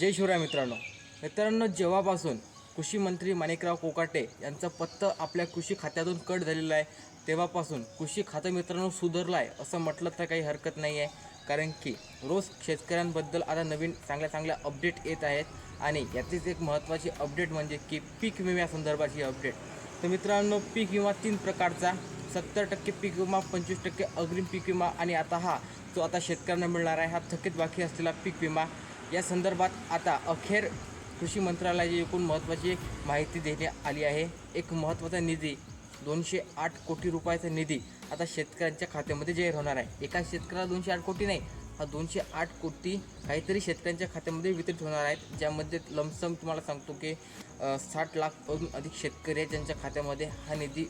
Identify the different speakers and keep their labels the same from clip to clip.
Speaker 1: जय शिवराय मित्रांनो. मित्रांनो जेव्हापासून कृषी मंत्री माणिकराव कोकाटे यांचं पत्तं आपल्या कृषी खात्यातून कट झालेलं आहे तेव्हापासून कृषी खातं मित्रांनो सुधारलं आहे असं म्हटलं तर काही हरकत नाही आहे कारण की रोज शेतकऱ्यांबद्दल आता नवीन चांगल्या चांगल्या अपडेट येत आहेत आणि यातलीच एक महत्त्वाची अपडेट म्हणजे की पीक विम्यासंदर्भाची अपडेट तर मित्रांनो पीक विमा तीन प्रकारचा सत्तर टक्के पीक विमा पंचवीस टक्के अग्रिम पीक विमा आणि आता हा जो आता शेतकऱ्यांना मिळणार आहे हा थकीत बाकी असलेला पीक विमा. या संदर्भात आता अखेर कृषी मंत्रालयाची एकूण महत्त्वाची माहिती देण्यात आली आहे. एक महत्त्वाचा निधी दोनशे आठ कोटी रुपयाचा निधी आता शेतकऱ्यांच्या खात्यामध्ये जाहीर होणार आहे. एका शेतकऱ्याला दोनशे आठ कोटी नाही हा दोनशे आठ कोटी काहीतरी शेतकऱ्यांच्या खात्यामध्ये वितरित होणार आहेत. ज्यामध्ये लमसम तुम्हाला सांगतो की साठ लाखहून अधिक शेतकरी आहेत ज्यांच्या खात्यामध्ये हा निधी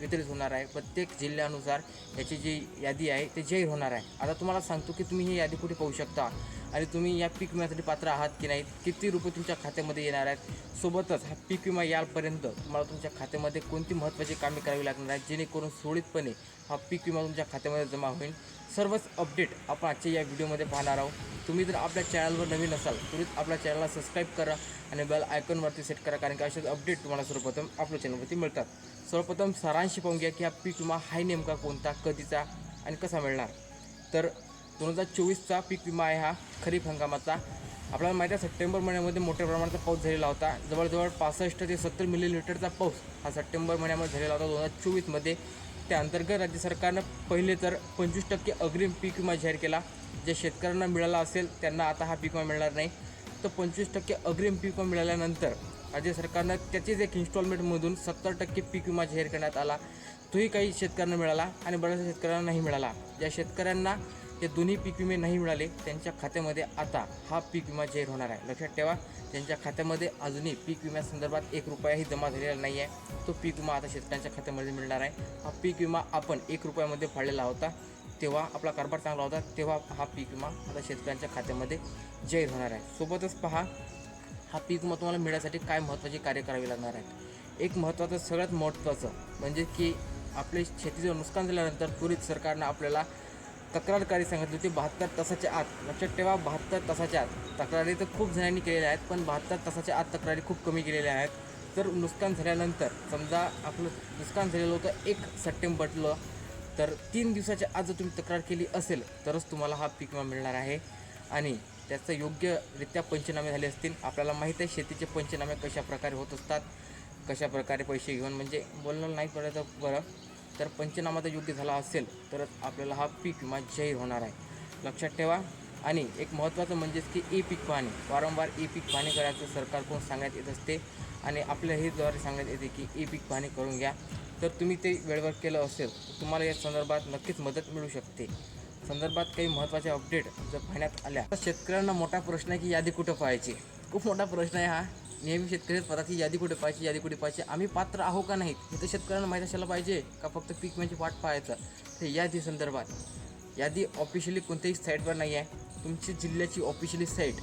Speaker 1: वितरित होणार आहे. प्रत्येक जिल्ह्यानुसार याची जी यादी आहे ते जाहीर होणार आहे. आता तुम्हाला सांगतो की तुम्ही ही यादी कुठे पाहू शकता? आणि तुम्ही या पीक विम्यासाठी पात्र आहात की नाही किती रुपये तुमच्या खात्यामध्ये येणार आहेत सोबतच हा पीक विमा यापर्यंत तुम्हाला तुमच्या खात्यामध्ये कोणती महत्त्वाची कामे करावी लागणार आहेत जेणेकरून सुरळीतपणे हा पीक विमा तुमच्या खात्यामध्ये जमा होईल. सर्वच अपडेट आपण आजच्या या व्हिडिओमध्ये पाहणार आहोत. तुम्ही जर आपल्या चॅनलवर नवीन असाल त्वरित आपल्या चॅनलला सबस्क्राईब करा आणि बेल आयकॉनवरती सेट करा कारण की असेच अपडेट तुम्हाला सर्वप्रथम आपल्या चॅनलवरती मिळतात. सर्वप्रथम सारांश पाहून घ्या की हा पीक विमा हा नेमका कोणता कधीचा आणि कसा मिळणार. तर दोन हजार चोवीसचा पीक विमा आहे हा खरीप हंगामाचा. आपल्याला माहिती आहे सप्टेंबर महिन्यामध्ये मोठ्या प्रमाणाचा पाऊस झालेला होता. जवळजवळ पासष्ट ते सत्तर मिलीलिटरचा पाऊस हा सप्टेंबर महिन्यामध्ये झालेला होता दोन हजार चोवीसमध्ये. त्या अंतर्गत राज्य सरकारनं पहिले तर पंचवीस टक्के अग्रिम पीक विमा जाहीर केला. जे शेतकऱ्यांना मिळाला असेल त्यांना आता हा पीक विमा मिळणार नाही. तर पंचवीस टक्के अग्रिम पीक विमा मिळाल्यानंतर राज्य सरकारनं त्याचीच एक इन्स्टॉलमेंटमधून सत्तर टक्के पीक विमा जाहीर करण्यात आला. तोही काही शेतकऱ्यांना मिळाला आणि बऱ्याचशा शेतकऱ्यांना नाही मिळाला. ज्या शेतकऱ्यांना हे दोन्ही पीक विमे नाही मिळाले त्यांच्या खात्यामध्ये आता हा पीक विमा जाहीर होणार आहे. लक्षात ठेवा त्यांच्या खात्यामध्ये अजूनही पीक विम्यासंदर्भात एक रुपयाही जमा झालेला नाही आहे. तो पीक विमा आता शेतकऱ्यांच्या खात्यामध्ये मिळणार आहे. हा पीक विमा आपण एक रुपयामध्ये फाळलेला होता तेव्हा आपला कारभार चांगला होता तेव्हा हा पीक विमा आता शेतकऱ्यांच्या खात्यामध्ये जाहीर होणार आहे. सोबतच पहा हा पीक विमा तुम्हाला मिळण्यासाठी काय महत्त्वाचे कार्य करावे लागणार आहेत एक महत्त्वाचं सगळ्यात महत्त्वाचं म्हणजे की आपले शेतीचं नुकसान झाल्यानंतर त्वरित सरकारनं आपल्याला तक्रारकारी सांगितली होती बहात्तर तासाच्या आत. लक्षात ठेवा बहात्तर तासाच्या आत. तक्रारी तर खूप जणांनी केलेल्या आहेत पण बहात्तर तासाच्या आत तक्रारी खूप कमी केलेल्या आहेत. तर नुकसान झाल्यानंतर समजा आपलं नुकसान झालेलं होतं एक सप्टेंबरला तर तीन दिवसाच्या आत जर तुम्ही तक्रार केली असेल तरच तुम्हाला हा पीक विमा मिळणार आहे. आणि त्याचं योग्यरित्या पंचनामे झाले असतील. आपल्याला माहीत आहे शेतीचे पंचनामे कशा प्रकारे होत असतात कशा प्रकारे पैसे घेऊन म्हणजे बोलणं नाही पडायचं बरं. तर पंचनामा जर योग्य झाला असेल तरच आपल्याला हा पीक विमा जाहीर होणार आहे. लक्षात ठेवा. आणि एक महत्त्वाचं म्हणजेच की ई पीक पाहणी. वारंवार ई पीक पाहणी करायचं सरकारकडून सांगण्यात येत असते. आणि आपल्या हे द्वारे सांगण्यात येते की ई पीक पाहणी करून घ्या तर तुम्ही ते वेळेवर केलं असेल तर तुम्हाला या संदर्भात नक्कीच मदत मिळू शकते. संदर्भात काही महत्त्वाच्या अपडेट जर पाहण्यात आल्या तर शेतकऱ्यांना मोठा प्रश्न आहे की यादी कुठं पाहायची? खूप मोठा प्रश्न आहे हा. नेहमी शेतकरी पदाची यादी कुठे पाहायची यादी कुठे पाहायची आम्ही पात्र आहो का नाहीत? हे तर शेतकऱ्यांना माहीत असायला पाहिजे का फक्त पीक म्हणजे वाट पाहायचं? तर यादी संदर्भात यादी ऑफिशियली कोणत्याही साईटवर नाही आहे तुमची जिल्ह्याची ऑफिशियली साईट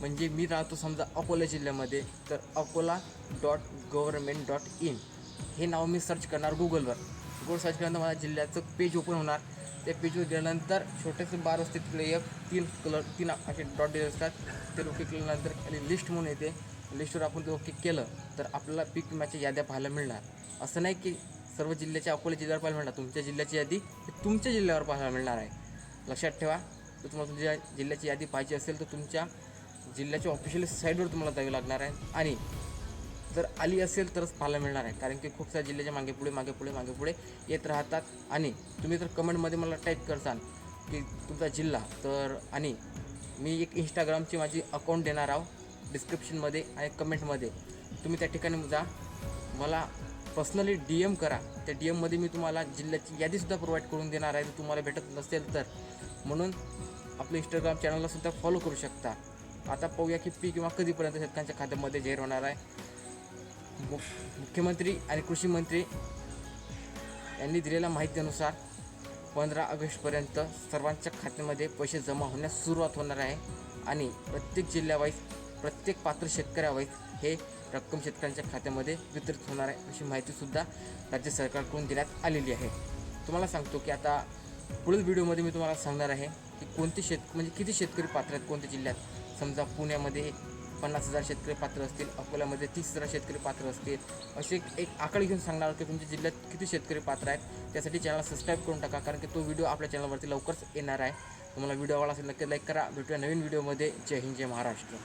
Speaker 1: म्हणजे मी राहतो समजा अकोला जिल्ह्यामध्ये तर Akola dot government dot in हे नाव मी सर्च करणार गुगलवर गुगल सर्च केल्यानंतर मला जिल्ह्याचं पेज ओपन होणार. त्या पेजवर गेल्यानंतर छोटेसे बार असते तिकडे एक तीन कलर तीन असे डॉट दिले असतात. ते ओके केल्यानंतर खाली लिस्ट म्हणून येते. लिस्टवर आपण ओके केलं तर आपल्याला पीक विम्याच्या याद्या पाहायला मिळणार. असं नाही की सर्व जिल्ह्याच्या अकोला जिल्ह्यावर पाहायला मिळणार तुमच्या जिल्ह्याची यादी ही तुमच्या जिल्ह्यावर पाहायला मिळणार आहे. लक्षात ठेवा तर तुम्हाला तुमच्या जिल्ह्याची यादी पाहिजे असेल तर तुमच्या जिल्ह्याच्या ऑफिशियल साईटवर तुम्हाला जावी लागणार आहे. आणि जर आली असेल तरच पाहायला मिळणार आहे. कारण की खूप साऱ्या जिल्ह्याच्या मागे पुढे मागे पुढे मागे पुढे येत राहतात. आणि तुम्ही जर कमेंटमध्ये मला टाईप करसाल की तुमचा जिल्हा तर आणि मी एक इंस्टाग्रामची माझी अकाउंट देणार आहो. डिस्क्रिप्शनमध्ये आणि कमेंटमध्ये तुम्ही त्या ठिकाणी जा. मला पर्सनली डी एम करा. त्या डी एममध्ये मी तुम्हाला जिल्ह्याची यादीसुद्धा प्रोव्हाइड करून देणार आहे. जर तुम्हाला भेटत नसेल तर. म्हणून आपलं इंस्टाग्राम चॅनललासुद्धा फॉलो करू शकता. आता पाहूया की पी किंवा कधीपर्यंत शेतकऱ्यांच्या खात्यामध्ये जाहीर होणार आहे. मु मुख्यमंत्री आणि कृषी मंत्री यांनी दिलेल्या माहितीनुसार पंधरा ऑगस्टपर्यंत सर्वांच्या खात्यामध्ये पैसे जमा होण्यास सुरुवात होणार आहे. आणि प्रत्येक जिल्ह्यावाईज प्रत्येक पात्र शेतकऱ्यावर हे रक्कम शेतकऱ्यांच्या खात्यामध्ये वितरित होणार आहे अशी माहितीसुद्धा राज्य सरकारकडून देण्यात आलेली आहे. तुम्हाला सांगतो की आता पुढील व्हिडिओमध्ये मी तुम्हाला सांगणार आहे की कोणते शेत म्हणजे किती शेतकरी पात्र आहेत कोणत्या जिल्ह्यात. समजा पुण्यामध्ये पन्नास हजार शेतकरी पात्र असतील अकोल्यामध्ये तीस हजार शेतकरी पात्र असतील. असे एक आकडे घेऊन सांगणार की तुमच्या जिल्ह्यात किती शेतकरी पात्र आहेत त्यासाठी चॅनल सबस्क्राईब करून टाका कारण की तो व्हिडिओ आपल्या चॅनलवरती लवकरच येणार आहे. तुम्हाला व्हिडिओ आवडला असेल नक्की लाईक करा. भेटूया नवीन व्हिडिओमध्ये. जय हिंद जय महाराष्ट्र.